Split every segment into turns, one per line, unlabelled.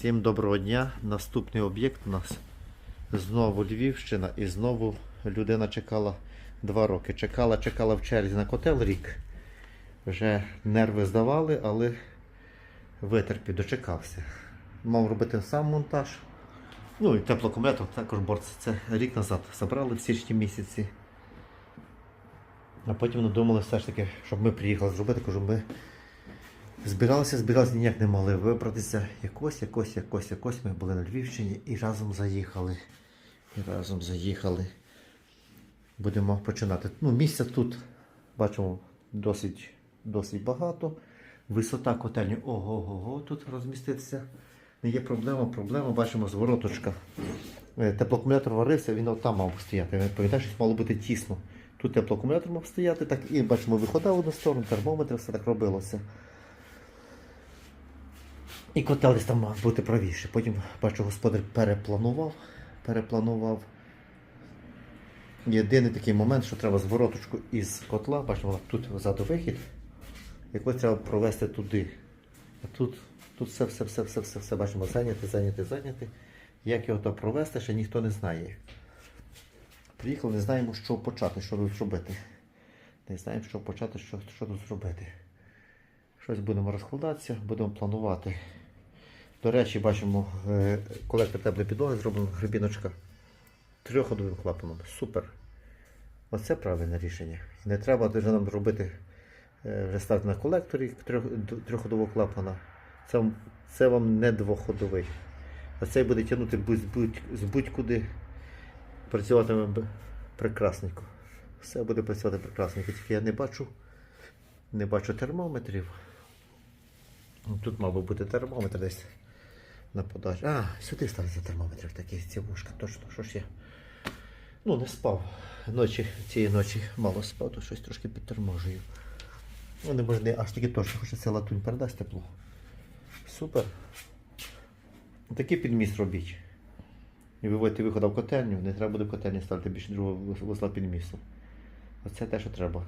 Всім доброго дня. Наступний об'єкт у нас знову Львівщина і знову людина чекала два роки. Чекала, чекала в черзі на котел рік. Вже нерви здавали, але витерпів, дочекався. Мав робити сам монтаж. Ну і теплоакумулятор також борці. Це рік назад забрали в січні місяці. А потім надумали все ж таки, щоб ми приїхали зробити, кажу, ми збиралися, збиралися, ніяк не могли вибратися. Якось, якось, якось, якось ми були на Львівщині і разом заїхали. І разом заїхали. Будемо починати. Ну, місця тут, бачимо, досить, досить багато. Висота котельні ого-го, тут розміститися. Не є проблема, проблема, бачимо, звороточка. Е, Теплоакумулятор варився, він там мав стояти. Ви пам'ятаєте, що мало бути тісно. Тут теплоакумулятор мав стояти, так і бачимо, виходив в одну сторону, термометр, все так робилося. І котел десь там мав бути правіше. Потім, бачу, господар перепланував. Перепланував. Єдиний такий момент, що треба звороточку із котла, бачимо, тут ззаду вихід, якось треба провести туди. А тут, тут все, все, все, бачимо, зайняти, зайняти, зайняти. Як його то провести, ще ніхто не знає. Приїхали, не знаємо, що почати, що тут зробити. Не знаємо, що почати, що, що тут зробити. Щось будемо розкладатися, будемо планувати. До речі, бачимо, е, колектор теплої підлоги зроблено грибіночка трьохходовим клапаном. Супер. Оце правильне рішення. Не треба вже нам робити е, вже на колекторі трьох- трьохходового клапана. Це, це вам не двоходовий. Оцей буде тягнути з будь-куди. Працюватиме прекрасненько. Все буде працювати прекрасненько. Тільки я не бачу, не бачу термометрів. Тут мав би бути термометр десь на подачі. А, сюди ставиться термометр, такі ці вушка, точно, що ж я. Ну, не спав. Ночі, цієї ночі мало спав, то щось трошки підторможую. Ну, не може не аж таки точно, хоча це латунь передасть тепло. Супер. Такий підміст робіть. І виводьте виходу в котельню, не треба буде в котельні ставити більше другого вузла підмісту. Оце те, що треба.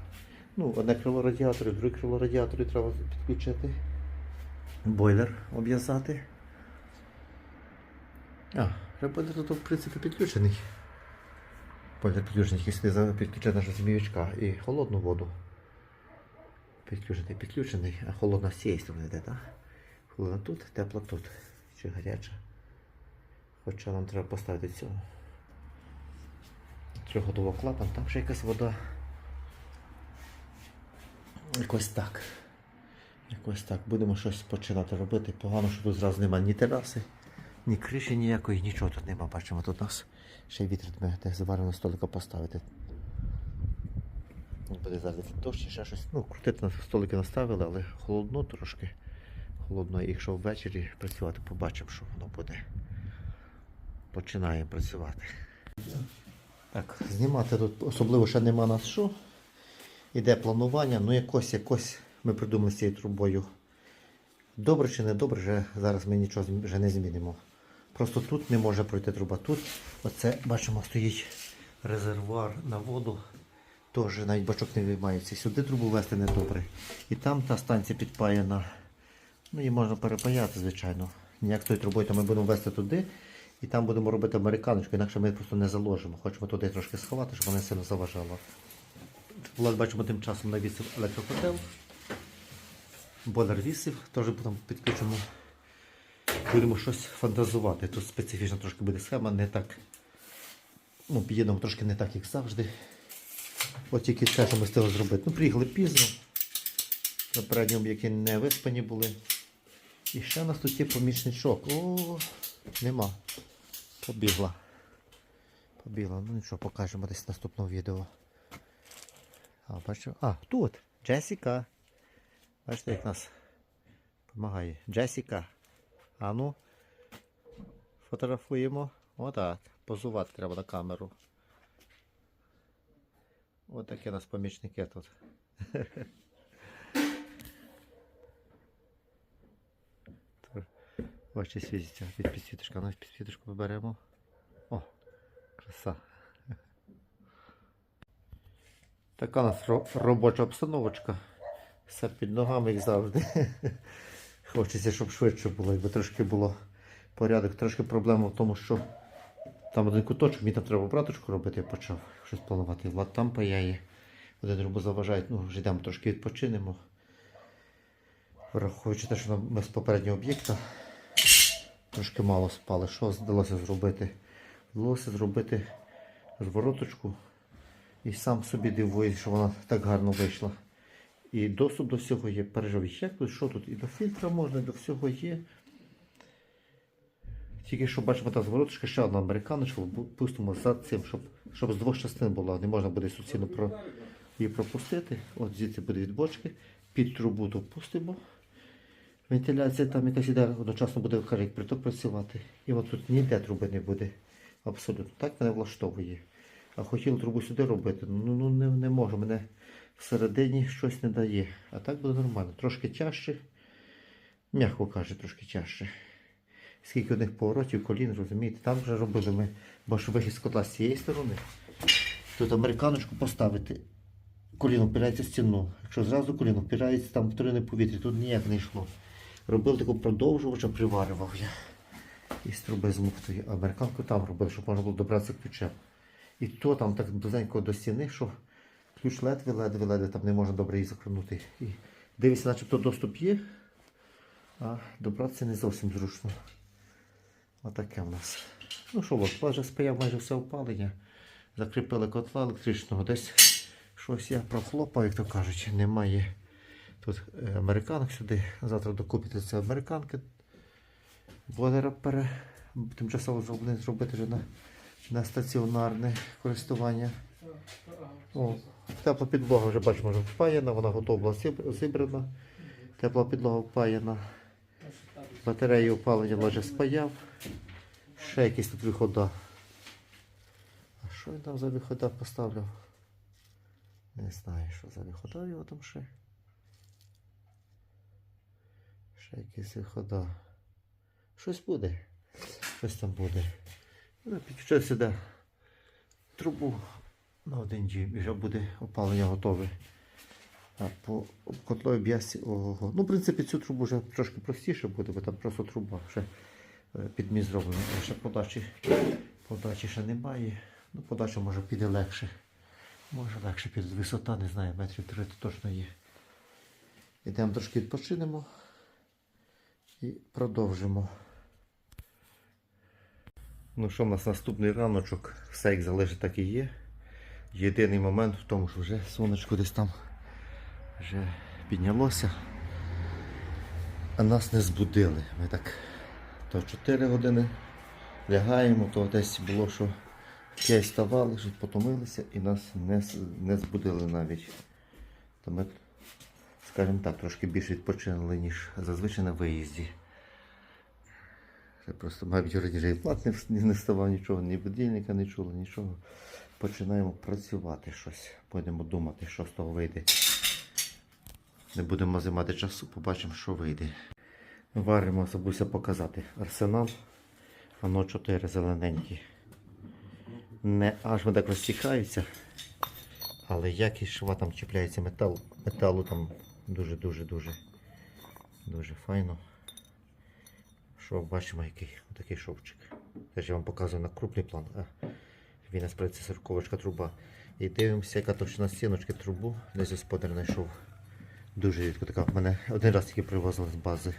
Ну, одне крило радіаторів, друге крило радіаторів треба підключити. Бойлер обв'язати. А, бойлер тут, в принципі, підключений. Бойлер підключений, який сюди підключений наша зміючка і холодну воду. Підключений, підключений, а холодна з цієї сторони йде, так? Холодна тут, тепла тут. Чи гаряча. Хоча нам треба поставити цього. Трьохгодового клапан, там ще якась вода. Якось так. Якось так. Будемо щось починати робити. Погано, що тут зразу немає ні тераси, ні криші ніякої, нічого тут нема. Бачимо, тут у нас ще й вітер де заварено столика поставити. Буде зараз дощ, ще щось. Ну, крутити на столики наставили, але холодно трошки. Холодно, якщо ввечері працювати, побачимо, що воно буде. Починаємо працювати. Так, знімати тут особливо ще нема нас що. Іде планування, ну якось, якось ми придумали з цією трубою. Добре чи не добре, зараз ми нічого вже не змінимо. Просто тут не може пройти труба. Тут, оце, бачимо, стоїть резервуар на воду. Теж навіть бачок не виймається. Сюди трубу вести не добре. І там та станція підпаяна. Ну її можна перепаяти, звичайно. Ніяк тою трубою, то ми будемо вести туди. І там будемо робити американочку, інакше ми просто не заложимо. Хочемо туди трошки сховати, щоб вона сильно заважала. Влад, бачимо, тим часом навісив електрокотел. Бойлер вісив, теж будемо підключимо. Будемо щось фантазувати. Тут специфічна трошки буде схема, не так. Ну, під'єднуємо трошки не так, як завжди. От тільки те, що ми встигли зробити. Ну, приїхали пізно. На передньому, які не виспані були. І ще у нас тут є помічничок. О, нема. Побігла. Побігла. Ну нічого, покажемо десь в наступному відео. А, бачу. А, тут. Джесіка. Бачите, як нас допомагає. Джесіка. А ну. Фотографуємо. Отак. Позувати треба на камеру. Ось такі у нас помічники тут. Бачите, світиться під підсвіточка. Навіть підсвіточку виберемо. О, краса. Така у нас робоча обстановочка. Все під ногами, як завжди. Хочеться, щоб швидше було, якби трошки було порядок. Трошки проблема в тому, що там один куточок, мені там треба браточку робити, я почав щось планувати. Влад там паяє, один другу заважають, ну, вже йдемо трошки відпочинемо. Враховуючи те, що нам- ми з попереднього об'єкта трошки мало спали. Що вдалося зробити? Вдалося зробити звороточку. І сам собі дивуюсь, що вона так гарно вийшла. І доступ до всього є. Переживай, як тут, що тут? І до фільтра можна, і до всього є. Тільки що бачимо та звороточка, ще одна американочка, пустимо за цим, щоб, щоб з двох частин була. Не можна буде суцільно про, її пропустити. От звідси буде від бочки. Під трубу допустимо. Вентиляція там якась іде, одночасно буде як приток працювати. І от тут ніде труби не буде. Абсолютно. Так мене влаштовує. А хотіли трубу сюди робити. Ну, ну не, не можу. Мене всередині щось не дає. А так буде нормально. Трошки тяжче. М'яко каже, трошки тяжче. Скільки одних поворотів, колін, розумієте, там вже робили ми, бо ж вихід з котла з цієї сторони. Тут американочку поставити. Коліно впирається в стіну. Якщо зразу коліно впирається там в трине повітря, тут ніяк не йшло. Робив таку продовжувача, приварював я. Із труби змуктою. А американку там робили, щоб можна було добратися ключем. І то там так близенько до стіни, що ключ ледве, ледве, ледве, там не можна добре її закрутити. І дивишся, начебто доступ є, а добратися не зовсім зручно. Отаке в нас. Ну що, от, вже спаяв майже все опалення. Закріпили котла електричного. Десь щось я прохлопав, як то кажуть, немає. Тут е, американок сюди. Завтра докупити це американки. Бойлера пере... тимчасово зроблений зробити вже на, на стаціонарне користування. О, тепла підлога вже бачимо, вже впаяна, вона готова зібрана. Тепла підлога впаяна. Батареї опалення вже спаяв. Ще якісь тут вихода. А що він там за вихода поставляв? Не знаю, що за вихода його там ще. Ще якісь вихода. Щось буде. Щось там буде. Ну, підключаю сюди трубу на один джі і вже буде опалення готове. По котловій б'ясі. Ого. Ну, в принципі, цю трубу вже трошки простіше буде, бо там просто труба вже е, під міст зроблена. Ще подачі, подачі ще немає. Ну, подача може піде легше. Може легше піде. Висота, не знаю, метрів 3 то точно є. Ідемо трошки відпочинемо і продовжимо. Ну що, в нас наступний раночок, все як залежить, так і є. Єдиний момент в тому, що вже сонечко десь там вже піднялося, а нас не збудили. Ми так то 4 години лягаємо, то десь було, що 5 ставали, що потомилися і нас не, не збудили навіть. То ми, скажімо так, трошки більше відпочинули, ніж зазвичай на виїзді. Це просто, мабуть, раніше і плат не, вс- не ставав нічого, ні будильника не чуло, нічого. Починаємо працювати щось. Будемо думати, що з того вийде. Не будемо займати часу, побачимо, що вийде. Варимо, забувся показати. Арсенал. Воно 4 зелененькі. Не аж так розтікаються. Але якість шва там чіпляється метал. Металу там дуже-дуже дуже дуже файно. Що бачимо, який такий шовчик. Теж я вам показую на крупний план. Він це 40 труба. І дивимося, яка товщина стіночки трубу. Десь господар знайшов. Дуже рідко така. В мене один раз тільки привозили з бази.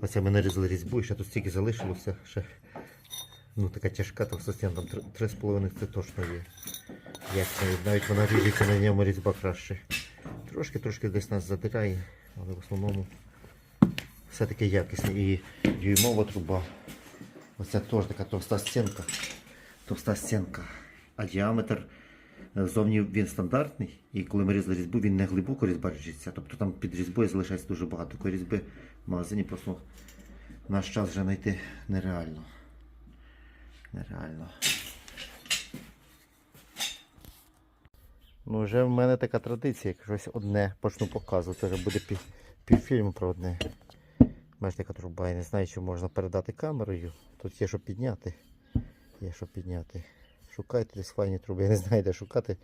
Оце ми нарізали різьбу і ще тут стільки залишилося. Ще, ну така тяжка товста стіна, там 3,5 це точно є. Як навіть вона ріжеться на ньому різьба краще. Трошки, трошки десь нас задирає, але в основному все-таки якісне. І дюймова труба. Оце теж така товста стінка. Товста стінка. А діаметр е, зовні він стандартний. І коли ми різали різьбу, він не глибоко різьба ріжеться. Тобто там під різьбою залишається дуже багато такої різьби в магазині. Просто наш час вже знайти нереально. Нереально. Ну, вже в мене така традиція, як щось одне почну показувати. Це вже буде пів, півфільму про одне. Бачите, яка труба. Я не знаю, чи можна передати камерою. Тут є що підняти. Є що підняти. Шукайте десь файні труби. Я не знаю, де шукати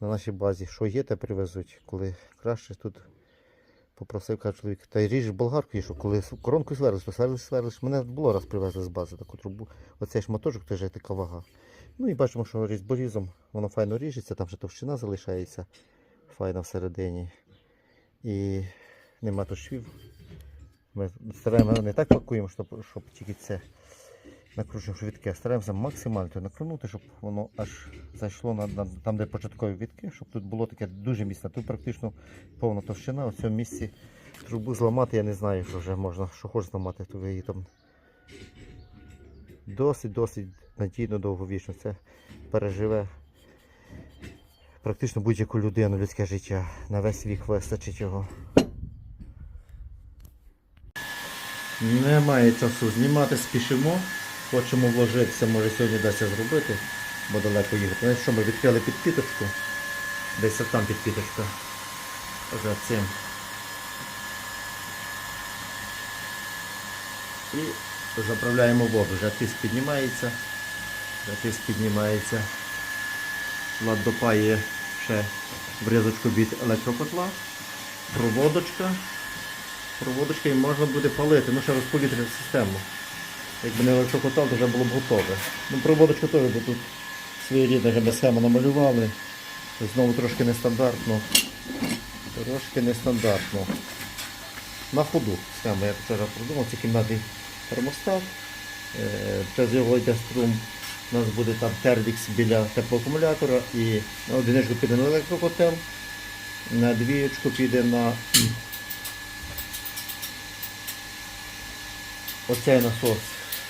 на нашій базі. Що є, те привезуть. Коли краще тут Попросив, каже чоловік, та й ріж болгаркою, що коли коронку сверлиш, то сверлиш, сверлиш. Мене було раз привезли з бази таку трубу. Оцей шматочок теж є така вага. Ну і бачимо, що різьборізом воно файно ріжеться, там вже товщина залишається файна всередині. І нема то швів. Ми стараємося не так пакуємо, щоб, щоб тільки це накручуємо швидке. Стараємося максимально накрунути, щоб воно аж зайшло на, на там, де початкові вітки, щоб тут було таке дуже міцне. Тут практично повна товщина. У цьому місці трубу зламати, я не знаю, що вже можна, що хочеш зламати, то її там досить-досить надійно довговічно. Це переживе практично будь-яку людину, людське життя. На весь вік вистачить його. Немає часу знімати, спішимо. Хочемо вложитися, може сьогодні вдасться зробити, бо далеко їхати. Знаєте, що ми відкрили підпіточку. Десь там підпіточка. За цим. І заправляємо воду. Вже тиск піднімається. Вже піднімається. Влад допає ще врізочку від електрокотла. Проводочка. Проводочка і можна буде палити, ну ще розповітряну систему. Якби не електрокотел, то вже було б готове. Ну, проводочка теж бо тут своєрідна вже ми схему намалювали. Знову трошки нестандартно. Трошки нестандартно. На ходу схема, я вчора продумав, це кімнатний термостат. Е, Через його йде струм. У нас буде там тервікс біля теплоакумулятора і на одиничку піде на електрокотел, на двієчку піде на Оцей насос,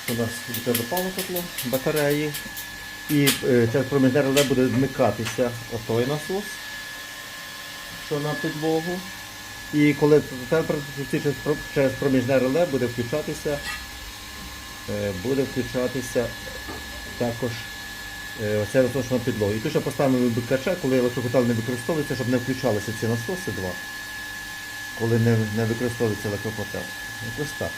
у нас запало котло, батареї. І через проміжне реле буде вмикатися отой насос, що на підлогу. І коли через, проміжне реле буде включатися, е, буде включатися також е, насос на підлогу. І тут ще поставимо вибикача, коли електрокотел не використовується, щоб не включалися ці насоси два, коли не, не використовується електрокотел. Ось так.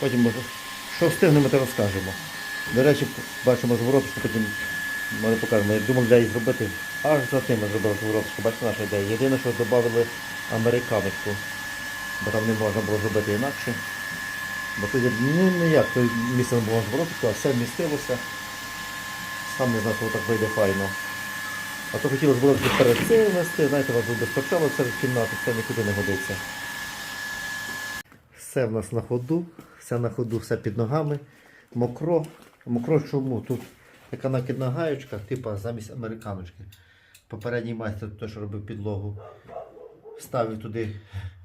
Потім може, що встигнемо, то розкажемо. До речі, бачимо звороточку, потім може покажемо. Я думав, де її зробити. Аж за тим ми зробили звороточку, бачите наша ідея. Єдине, що додали американочку, бо там не можна було зробити інакше. Бо тут ну, ніяк, то місце не було звороточку, а все вмістилося. Сам не знав, що так вийде файно. А то хотілося було перед цим вести, знаєте, вас тут безпечало серед кімнати, це нікуди не годиться. Все в нас на ходу, все на ходу, все під ногами. Мокро. Мокро чому? Тут така накидна гаючка, типа замість американочки. Попередній майстер, що робив підлогу, вставив туди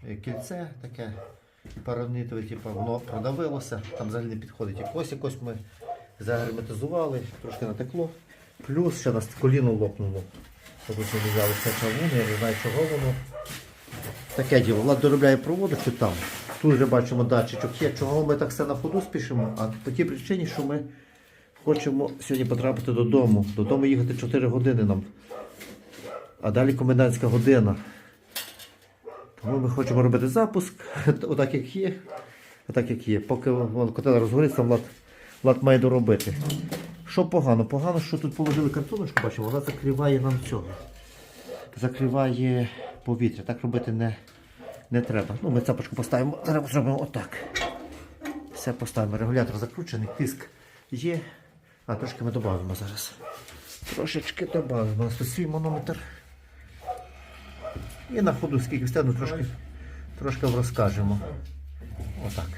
е, кільце таке паранитове, типу, воно продавилося, там взагалі не підходить. Якось якось ми загерметизували, трошки натекло. Плюс ще нас коліно лопнуло. Ось ми взяли все чавуни, я не знаю, чого воно. Таке діло. Влад доробляє проводочку там. Тут вже бачимо датчичок є. Чого ми так все на ходу спішимо? А по тій причині, що ми хочемо сьогодні потрапити додому. Додому їхати 4 години нам. А далі комендантська година. Тому ми хочемо робити запуск, отак як є. Отак як є. Поки котел розгориться, Влад, Влад має доробити. Що погано? Погано, що тут положили картоночку, бачимо, вона закриває нам цього. Закриває повітря. Так робити не, не треба. Ну, ми цапочку поставимо, зараз зробимо отак. Все поставимо. Регулятор закручений, тиск є. А трошки ми додамо зараз. Трошечки додамо. Тут свій манометр. І на ходу, скільки встигну, трошки, трошки розкажемо. Отак.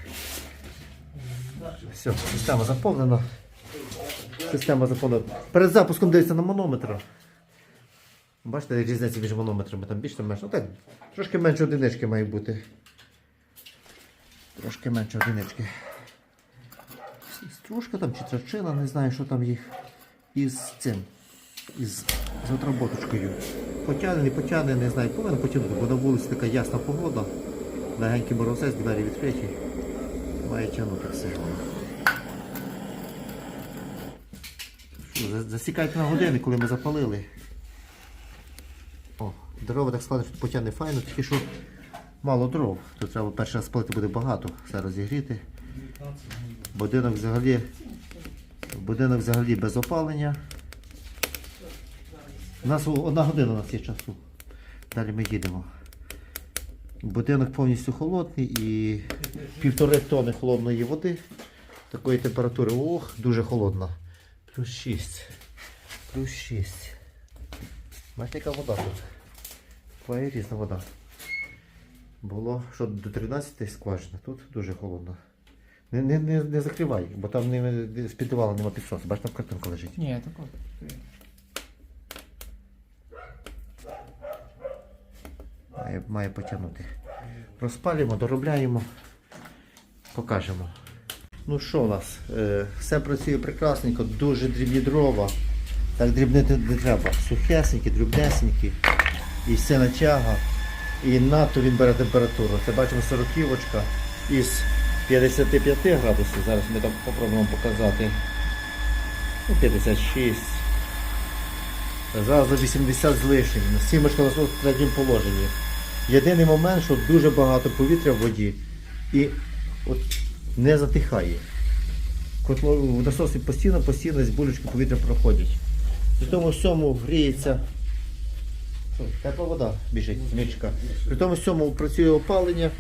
Все, система заповнена. Система заповнена. Перед запуском дивиться на манометр. Бачите, різниця між манометрами, там більше, менше. Ну так, трошки менше одинички має бути. Трошки менше одинички. Стружка там чи трачина, не знаю, що там їх. Із цим. Із з отработочкою. Потягне, не потягне, не знаю, повинен потягнути, бо на вулиці така ясна погода. Легенький морозець, двері відкриті. Має тягнути все. Засікайте на години, коли ми запалили. Дрова так складно, що потягне файно, тільки що мало дров. Тут треба перший раз спалити буде багато, все розігріти. Будинок взагалі, будинок взагалі без опалення. У нас одна година у нас є часу. Далі ми їдемо. Будинок повністю холодний і півтори тони холодної води. Такої температури. Ох, дуже холодна. Плюс 6. Плюс 6. Бачите, яка вода тут. Буває різна вода. Було, що до 13 скважина. Тут дуже холодно. Не, не, не, не закривай, бо там не, з підвала нема підсосу. Бачиш, там картинка лежить.
Ні, тако.
Має, має потягнути. Розпалюємо, доробляємо, покажемо. Ну що у нас? Е, все працює прекрасненько, дуже дрібні дрова. Так дрібнити не треба. Сухесенькі, дрібнесенькі. І сина тяга. І надто він бере температуру. Це бачимо 40 із 55 градусів. Зараз ми там попробуємо показати. Ну, 56. Зараз за 80 з лишнім. Сімочка в третьому положенні. Єдиний момент, що дуже багато повітря в воді і от не затихає. Котло, в насосі постійно, постійно з булечки повітря проходять. При тому всьому гріється. Ой, Тепла вода біжить, мічка. При тому всьому працює опалення.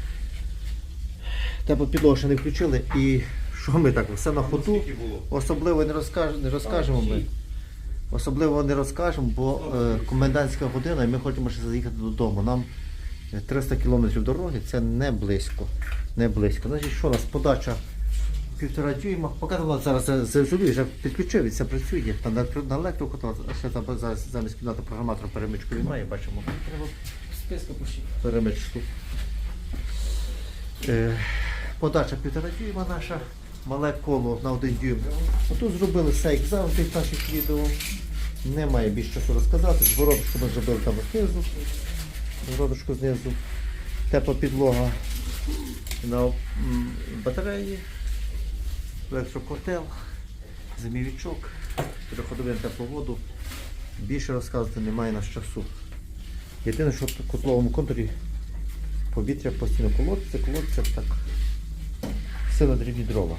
Тепло підлогу ще не включили. І що ми так, все на ходу. Особливо не, розкаж, не розкажемо ми. Особливо не розкажемо, бо е, комендантська година і ми хочемо ще заїхати додому. Нам е, 300 кілометрів дороги це не близько. Не близько. Значить, що у нас подача півтора дюйма. У зараз за- вже підключив, і це працює. Та на, на електрику, то ще там зараз замість кімнати програматора перемичку він має, бачимо.
Треба списка пошити.
Перемичку. Е, подача півтора дюйма наша. Мале коло на один дюйм. Отут зробили все, як завжди в наших відео. Немає більше що розказати. Звороточку ми зробили там знизу. Звороточку знизу. Тепла підлога на батареї, електрокотел, зимівічок, переходовий на теплу воду. Більше розказувати немає на часу. Єдине, що в котловому контурі повітря постійно колодиться, колодиться так. Сила дрібні дрова.